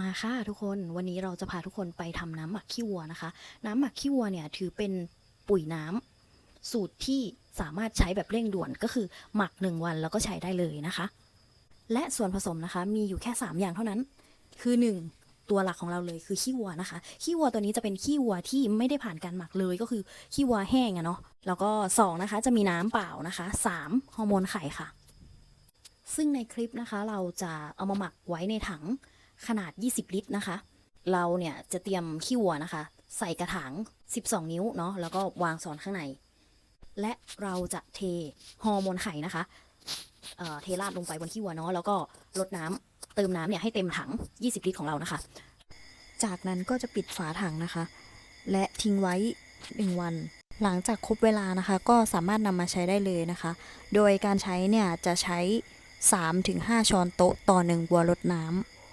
มาค่ะทุกคนวันนี้เราจะพาทุกคนไปทำน้ำหมักขี้วัวนะคะ น้ำหมักขี้วัวเนี่ยถือเป็นปุ๋ยน้ำสูตรที่สามารถใช้แบบเร่งด่วนก็คือหมักหนึ่งวันแล้วก็ใช้ได้เลยนะคะ และส่วนผสมนะคะมีอยู่แค่ 3 อย่างเท่านั้น คือ 1 ตัวหลักของเราเลยคือขี้วัวนะคะขี้วัวตัวนี้จะเป็นขี้วัวที่ไม่ได้ผ่านการหมักเลยก็คือขี้วัวแห้งอะเนาะแล้วก็ 2 นะคะจะมีน้ำเปล่านะคะ 3ฮอร์โมนไข่ค่ะซึ่งในคลิปนะคะเราจะเอามาหมักไว้ในถัง ขนาด 20 ลิตรนะคะ เราเนี่ยจะเตรียมขี้วัวนะคะ ใส่กระถาง 12 นิ้วเนาะแล้วก็วางซ้อนข้างใน และเราจะเทฮอร์โมนไข่นะคะเอ่อเทราดลงไปบนขี้วัวเนาะแล้วก็ลดน้ำเติมน้ำเนี่ยให้เต็มถัง 20 ลิตรของเรานะคะ จากนั้นก็จะปิดฝาถังนะคะ และทิ้งไว้ 1 วัน หลังจากครบเวลานะคะ ก็สามารถนำมาใช้ได้เลยนะคะ โดยการใช้เนี่ยจะใช้ 3-5 ช้อนโต๊ะต่อ 1 บัวรดน้ำ